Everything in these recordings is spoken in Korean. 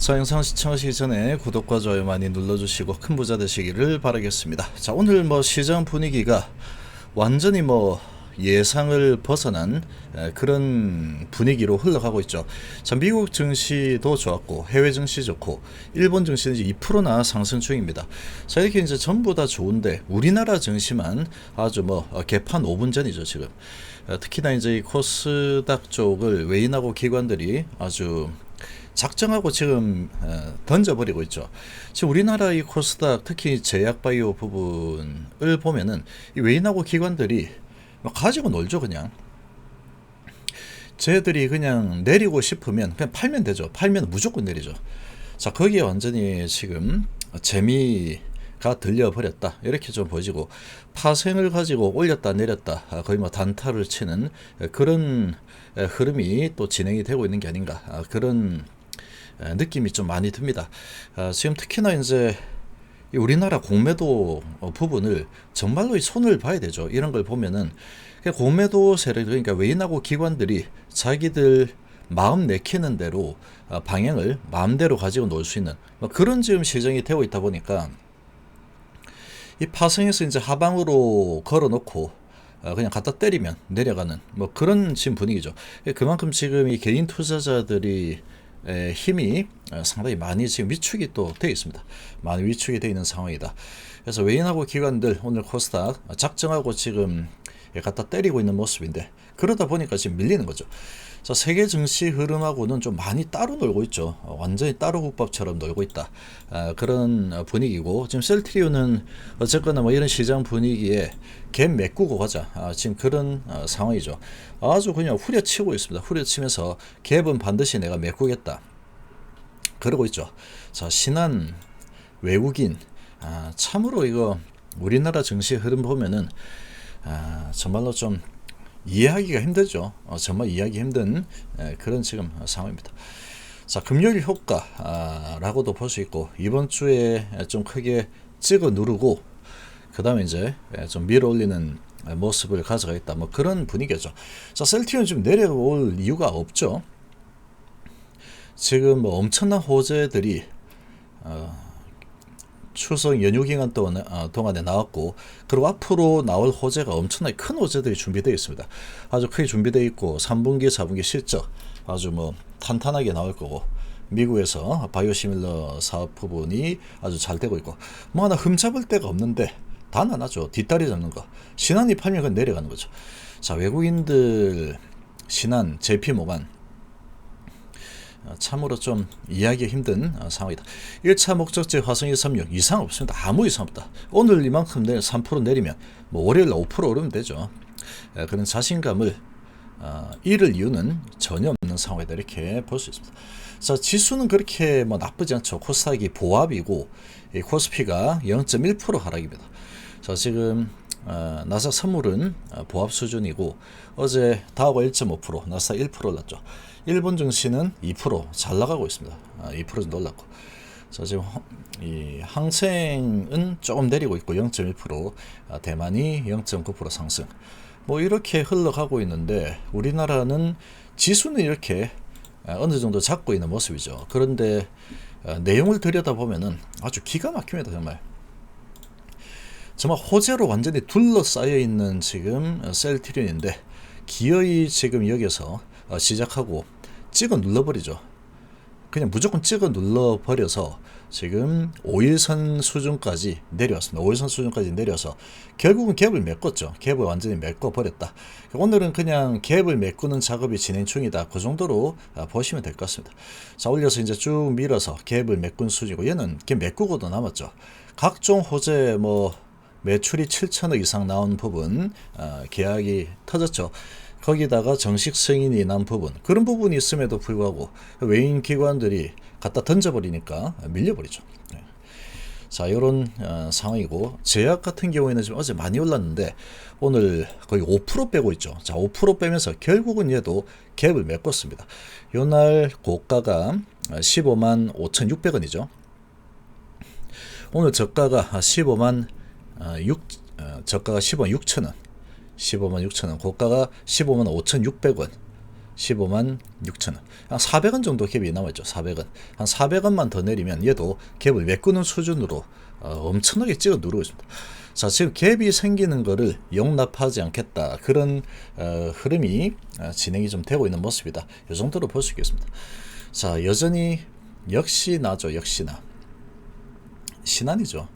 자 영상 시청하시기 전에 구독과 좋아요 많이 눌러주시고 큰 부자 되시기를 바라겠습니다. 자 오늘 뭐 시장 분위기가 완전히 뭐 예상을 벗어난 에, 그런 분위기로 흘러가고 있죠. 자 미국 증시도 좋았고 해외 증시 좋고 일본 증시는 이제 2%나 상승 중입니다. 자 이렇게 이제 전부 다 좋은데 우리나라 증시만 아주 뭐 어, 개판 5분 전이죠 지금. 어, 특히나 이제 이 코스닥 쪽을 외인하고 기관들이 아주 작정하고 지금 어, 던져버리고 있죠. 지금 우리나라 이 코스닥 특히 제약바이오 부분을 보면은 이 외인하고 기관들이 막 가지고 놀죠 그냥. 쟤들이 그냥 내리고 싶으면 그냥 팔면 되죠. 팔면 무조건 내리죠. 자 거기에 완전히 지금 재미 가 들려버렸다 이렇게 좀 보여지고 파생을 가지고 올렸다 내렸다 아, 거의 뭐 단타를 치는 그런 흐름이 또 진행이 되고 있는 게 아닌가 아, 그런 에, 느낌이 좀 많이 듭니다. 아, 지금 특히나 이제 이 우리나라 공매도 어, 부분을 정말로 이 손을 봐야 되죠. 이런 걸 보면은 그 공매도 세력 그러니까 외인하고 기관들이 자기들 마음 내키는 대로 어, 방향을 마음대로 가지고 놀 수 있는 뭐 그런 지금 시정이 되고 있다 보니까 이 파생에서 이제 하방으로 걸어놓고 어, 그냥 갖다 때리면 내려가는 뭐 그런 지금 분위기죠. 그만큼 지금 이 개인 투자자들이 에, 힘이 어, 상당히 많이 지금 위축이 또 되어 있습니다. 많이 위축이 되어 있는 상황이다. 그래서 외인하고 기관들 오늘 코스닥 작정하고 지금 갖다 때리고 있는 모습인데 그러다 보니까 지금 밀리는 거죠. 자, 세계 증시 흐름하고는 좀 많이 따로 놀고 있죠. 어, 완전히 따로 국밥처럼 놀고 있다. 아, 그런 어, 분위기고 지금 셀트리온은 어쨌거나 뭐 이런 시장 분위기에 갭 메꾸고 가자. 아, 지금 그런 어, 상황이죠. 아주 그냥 후려치고 있습니다. 후려치면서 갭은 반드시 내가 메꾸겠다. 그러고 있죠. 자, 신한 외국인 아, 참으로 이거 우리나라 증시 흐름 보면은 아, 정말로 좀 이해하기가 힘들죠. 어, 정말 이해하기 힘든 에, 그런 지금 상황입니다. 자, 금요일 효과라고도 볼 수 있고 이번 주에 좀 크게 찍어 누르고 그 다음에 이제 좀 밀어 올리는 모습을 가져가겠다. 뭐 그런 분위기죠. 자, 셀티온 지금 내려올 이유가 없죠. 지금 뭐 엄청난 호재들이 어, 추석 연휴 기간 동안, 어, 동안에 나왔고 그리고 앞으로 나올 호재가 엄청나게 큰 호재들이 준비되어 있습니다. 아주 크게 준비되어 있고 3분기, 4분기 실적 아주 뭐 탄탄하게 나올 거고 미국에서 바이오시밀러 사업 부분이 아주 잘 되고 있고 뭐 하나 흠잡을 데가 없는데 단 하나죠. 뒷다리 잡는 거. 신한이 팔면 내려가는 거죠. 자 외국인들 신한, 제피모간 어, 참으로 좀 이해하기 힘든 어, 상황이다. 1차 목적지 화성이 36 이상 없습니다. 아무 이상 없다. 오늘 이만큼 내일 3% 내리면 뭐 월요일 날5% 오르면 되죠. 그런 자신감을 어, 잃을 이유는 전혀 없는 상황이다 이렇게 볼 수 있습니다. 자 지수는 그렇게 뭐 나쁘지 않죠. 코스닥이 보합이고 이 코스피가 0.1% 하락입니다. 자 지금 어, 나사 선물은 보합 수준이고 어제 다우가 1.5% 나사 1% 올랐죠. 일본 증시는 2%잘 나가고 있습니다. 아, 2% 정도 올랐고. 자, 지금 이 항생은 조금 내리고 있고 0.1%, 아, 대만이 0.9% 상승. 뭐 이렇게 흘러가고 있는데 우리나라는 지수는 이렇게 아, 어느 정도 잡고 있는 모습이죠. 그런데 아, 내용을 들여다보면은 아주 기가 막힙니다, 정말. 정말 호재로 완전히 둘러싸여 있는 지금 셀트리온인데 기어이 지금 여기서 어, 시작하고 찍어 눌러버리죠. 그냥 무조건 찍어 눌러버려서 지금 5일선 수준까지 내려왔습니다. 5일선 수준까지 내려서 결국은 갭을 메꿨죠. 갭을 완전히 메꿔버렸다. 오늘은 그냥 갭을 메꾸는 작업이 진행 중이다. 그 정도로 아, 보시면 될 것 같습니다. 자, 올려서 이제 쭉 밀어서 갭을 메꾼 수준이고 얘는 갭 메꾸고도 남았죠. 각종 호재 뭐 매출이 7천억 이상 나온 부분 어, 계약이 터졌죠. 거기다가 정식 승인이 난 부분 그런 부분이 있음에도 불구하고 외인 기관들이 갖다 던져버리니까 밀려버리죠. 네. 자 이런 어, 상황이고 제약 같은 경우에는 지금 어제 많이 올랐는데 오늘 거의 5% 빼고 있죠. 자 5% 빼면서 결국은 얘도 갭을 메꿨습니다. 요날 고가가 15만 5,600원이죠. 오늘 저가가 15만 6 어, 저가가 15만 6천 원. 15만 6천 원. 고가가 15만 5,600원. 15만 6천 원. 한 400원 정도 갭이 남았죠. 400원. 한 400원만 더 내리면 얘도 갭을 메꾸는 수준으로 어, 엄청나게 찍어 누르고 있습니다. 자, 지금 갭이 생기는 거를 용납하지 않겠다. 그런 어, 흐름이 어, 진행이 좀 되고 있는 모습이다. 이 정도로 볼 수 있겠습니다. 자, 여전히 역시나죠. 역시나. 신한이죠.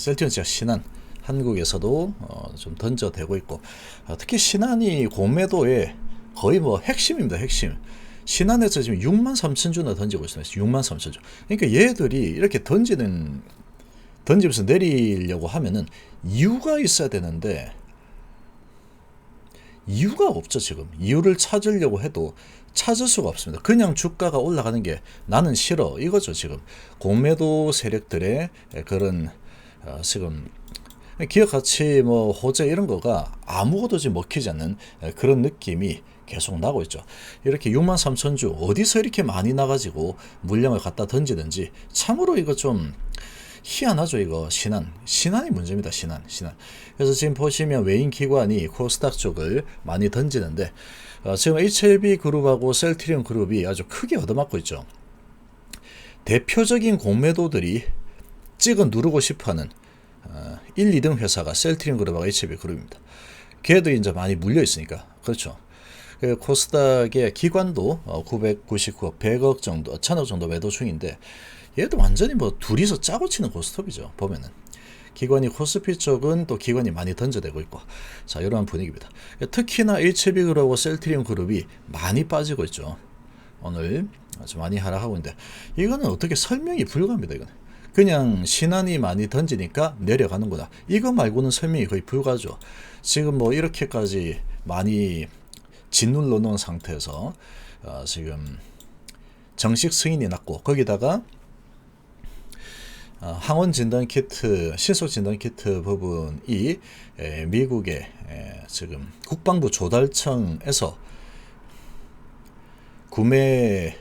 어, 셀티언스가 신한. 한국에서도 어, 좀 던져대고 있고 어, 특히 신한이 공매도에 거의 뭐 핵심입니다. 핵심. 신한에서 지금 6만 3천 주나 던지고 있습니다. 6만 3천 주. 그러니까 얘들이 이렇게 던지는 던지면서 내리려고 하면은 이유가 있어야 되는데 이유가 없죠 지금 이유를 찾으려고 해도 찾을 수가 없습니다 그냥 주가가 올라가는 게 나는 싫어 이거죠 지금 공매도 세력들의 그런 어, 지금 가치 뭐 호재 이런 거가 아무것도 지금 먹히지 않는 그런 느낌이 계속 나고 있죠. 이렇게 6만 3천 주 어디서 이렇게 많이 나가지고 물량을 갖다 던지든지 참으로 이거 좀 희한하죠 이거. 신한 신한이 문제입니다 신한 신한 그래서 지금 보시면 외인 기관이 코스닥 쪽을 많이 던지는데 어, 지금 HLB 그룹하고 셀트리온 그룹이 아주 크게 얻어맞고 있죠. 대표적인 공매도들이 찍어 누르고 싶어하는 어, 1, 2등 회사가 셀트리온 그룹하고 HLB 그룹입니다 걔도 이제 많이 물려 있으니까 그렇죠 그 코스닥의 기관도 999억, 100억 정도, 1000억 정도 매도 중인데 얘도 완전히 뭐 둘이서 짜고 치는 고스톱이죠. 보면은. 기관이 코스피 쪽은 또 기관이 많이 던져대고 있고 자 이러한 분위기입니다. 특히나 HB 그룹하고 셀트리온 그룹이 많이 빠지고 있죠. 오늘 아주 많이 하락하고 있는데 이거는 어떻게 설명이 불가합니다. 이거는 그냥 신안이 많이 던지니까 내려가는구나. 이거 말고는 설명이 거의 불가죠. 지금 뭐 이렇게까지 많이 짓눌러 놓은 상태에서 어, 지금 정식 승인이 났고 거기다가 어, 항원 진단 키트, 신속 진단 키트 부분이 에, 미국의 에, 지금 국방부 조달청에서 구매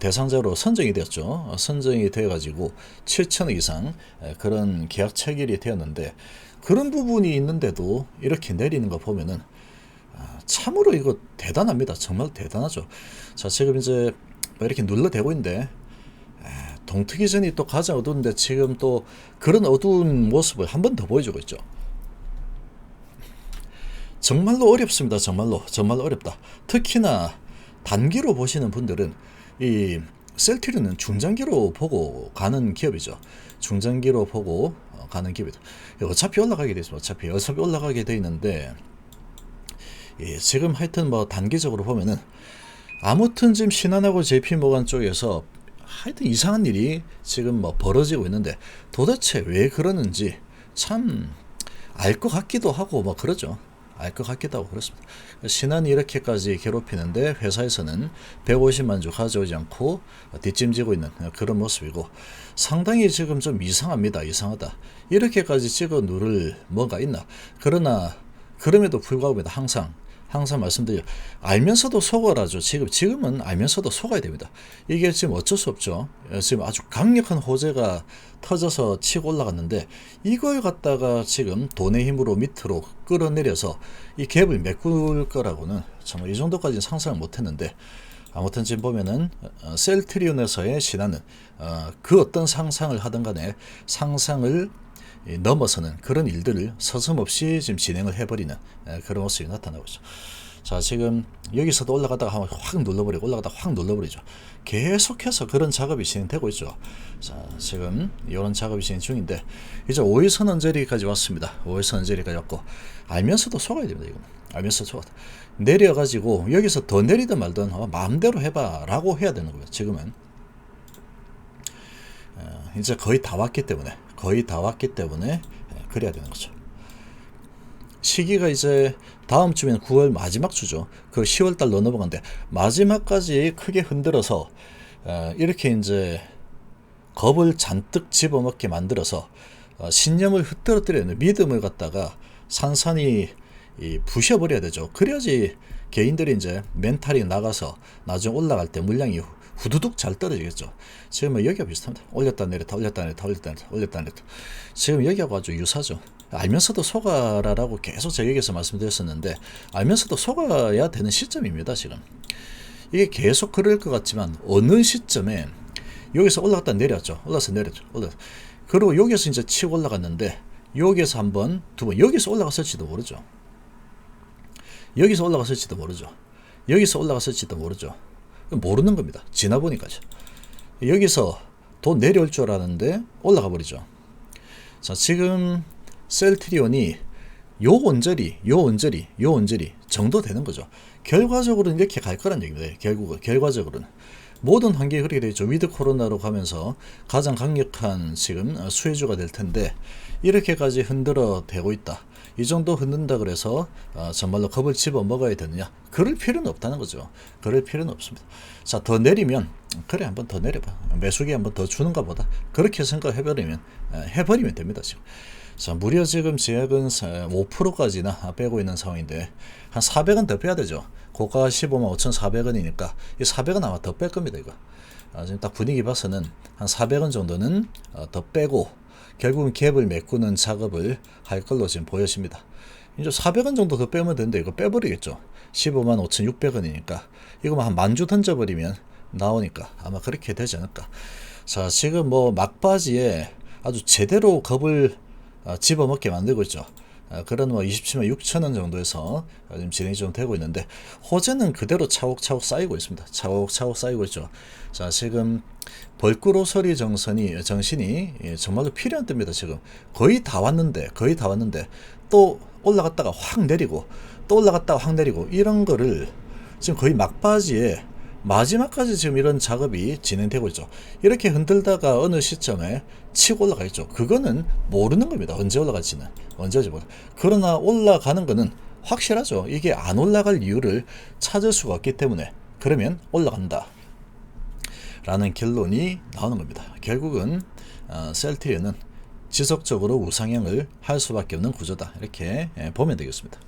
대상자로 선정이 되었죠. 어, 선정이 되어가지고 7천억 이상 에, 그런 계약 체결이 되었는데 그런 부분이 있는데도 이렇게 내리는 거 보면은 아, 참으로 이거 대단합니다. 정말 대단하죠. 자, 지금 이제 뭐 이렇게 눌러대고 있는데 동특이전이 또 가장 어두운데 지금 또 그런 어두운 모습을 한 번 더 보여주고 있죠. 정말로 어렵습니다. 정말로 정말로 어렵다. 특히나 단기로 보시는 분들은 이 셀트리는 중장기로 보고 가는 기업이죠. 중장기로 보고 가는 기업이다. 어차피 올라가게 돼 있습니다. 어차피 어차피 올라가게 돼 있는데 예, 지금 하여튼 뭐 단기적으로 보면은 아무튼 지금 신한하고 JP 모간 쪽에서 하여튼 이상한 일이 지금 뭐 벌어지고 있는데 도대체 왜 그러는지 참 알 것 같기도 하고 뭐 그러죠. 알 것 같기도 하고 그렇습니다. 신한이 이렇게까지 괴롭히는데 회사에서는 150만 주 가져오지 않고 뒷짐지고 있는 그런 모습이고 상당히 지금 좀 이상합니다. 이상하다. 이렇게까지 찍어 누를 뭐가 있나. 그러나 그럼에도 불구하고 항상 항상 말씀드려 알면서도 속어라죠. 지금 지금은 알면서도 속아야 됩니다. 이게 지금 어쩔 수 없죠. 예, 지금 아주 강력한 호재가 터져서 치고 올라갔는데 이걸 갖다가 지금 돈의 힘으로 밑으로 끌어내려서 이 갭을 메꿀 거라고는 정말 이 정도까지는 상상을 못했는데 아무튼 지금 보면은 어, 셀트리온에서의 신화는 어, 그 어떤 상상을 하든 간에 상상을 넘어서는 그런 일들을 서슴없이 지금 진행을 해버리는 그런 모습이 나타나고 있죠. 자, 지금 여기서도 올라가다가 한번 확 눌러버리고 올라가다가 확 눌러버리죠. 계속해서 그런 작업이 진행되고 있죠. 자, 지금 이런 작업이 진행 중인데 이제 5일선 언저리까지 왔습니다. 5일선 언저리까지 왔고 알면서도 속아야 됩니다. 이거 알면서 속아. 내려가지고 여기서 더 내리든 말든 어, 마음대로 해봐라고 해야 되는 거예요. 지금은 어, 이제 거의 다 왔기 때문에 거의 다 왔기 때문에 예, 그래야 되는 거죠. 시기가 이제 다음 주면 9월 마지막 주죠. 그 10월 달로 넘어간데 마지막까지 크게 흔들어서 어, 이렇게 이제 겁을 잔뜩 집어먹게 만들어서 어, 신념을 흩어뜨리는 믿음을 갖다가 산산이 부셔버려야 되죠. 그래야지 개인들이 이제 멘탈이 나가서 나중에 올라갈 때 물량이 후두둑 잘 떨어지겠죠. 지금 여기가 비슷합니다. 올렸다 내렸다 올렸다 내렸다 올렸다 내렸다 올렸다 내렸다. 지금 여기하고 아주 유사죠. 알면서도 속아라라고 계속 저에게서 말씀드렸었는데 알면서도 속아야 되는 시점입니다 지금 이게 계속 그럴 것 같지만 어느 시점에 여기서 올라갔다 내렸죠 올라서 내렸죠 올라 그리고 여기서 이제 치고 올라갔는데 여기서 한 번 두 번 여기서 올라갔을지도 모르죠 여기서 올라갔을지도 모르죠 여기서 올라갔을지도 모르죠 모르는 겁니다 지나 보니까죠 여기서 더 내려올 줄 알았는데 올라가 버리죠 자, 지금 셀트리온이 요 언저리, 요 언저리, 요 언저리 정도 되는 거죠. 결과적으로는 이렇게 갈 거란 얘기입니다. 결국 결과적으로는 모든 환경이 그렇게 되죠. 위드 코로나로 가면서 가장 강력한 지금 수혜주가 될 텐데 이렇게까지 흔들어 대고 있다. 이 정도 흔든다 그래서 어, 정말로 겁을 집어 먹어야 되느냐? 그럴 필요는 없다는 거죠. 그럴 필요는 없습니다. 자, 더 내리면 그래 한번 더 내려봐. 매수기 한번 더 주는가 보다. 그렇게 생각해버리면 어, 해버리면 됩니다. 지금. 자, 무려 지금 제약은 5%까지나 빼고 있는 상황인데 한 400원 더 빼야 되죠. 고가 15만 5,400원이니까 이 400원 아마 더 뺄 겁니다. 이거. 아, 지금 딱 분위기 봐서는 한 400원 정도는 어, 더 빼고 결국은 갭을 메꾸는 작업을 할 걸로 지금 보여집니다. 이제 400원 정도 더 빼면 되는데 이거 빼버리겠죠. 15만 5,600원이니까 이거만 한 만주 던져버리면 나오니까 아마 그렇게 되지 않을까. 자, 지금 뭐 막바지에 아주 제대로 겁을 어, 집어먹게 만들고 있죠. 어, 그런 뭐 27만 6천 원 정도에서 지금 진행이 좀 되고 있는데 호재는 그대로 차곡차곡 쌓이고 있습니다. 차곡차곡 쌓이고 있죠. 자 지금 벌꾸로서리 정선이 정신이 예, 정말로 필요한 때입니다. 지금 거의 다 왔는데 거의 다 왔는데 또 올라갔다가 확 내리고 또 올라갔다가 확 내리고 이런 거를 지금 거의 막바지에 마지막까지 지금 이런 작업이 진행되고 있죠. 이렇게 흔들다가 어느 시점에 치고 올라가 있죠. 그거는 모르는 겁니다. 언제 올라갈지는. 언제 올지 몰라. 그러나 올라가는 거는 확실하죠. 이게 안 올라갈 이유를 찾을 수가 없기 때문에 그러면 올라간다. 라는 결론이 나오는 겁니다. 결국은 어, 셀트리는 지속적으로 우상향을 할 수밖에 없는 구조다. 이렇게 예, 보면 되겠습니다.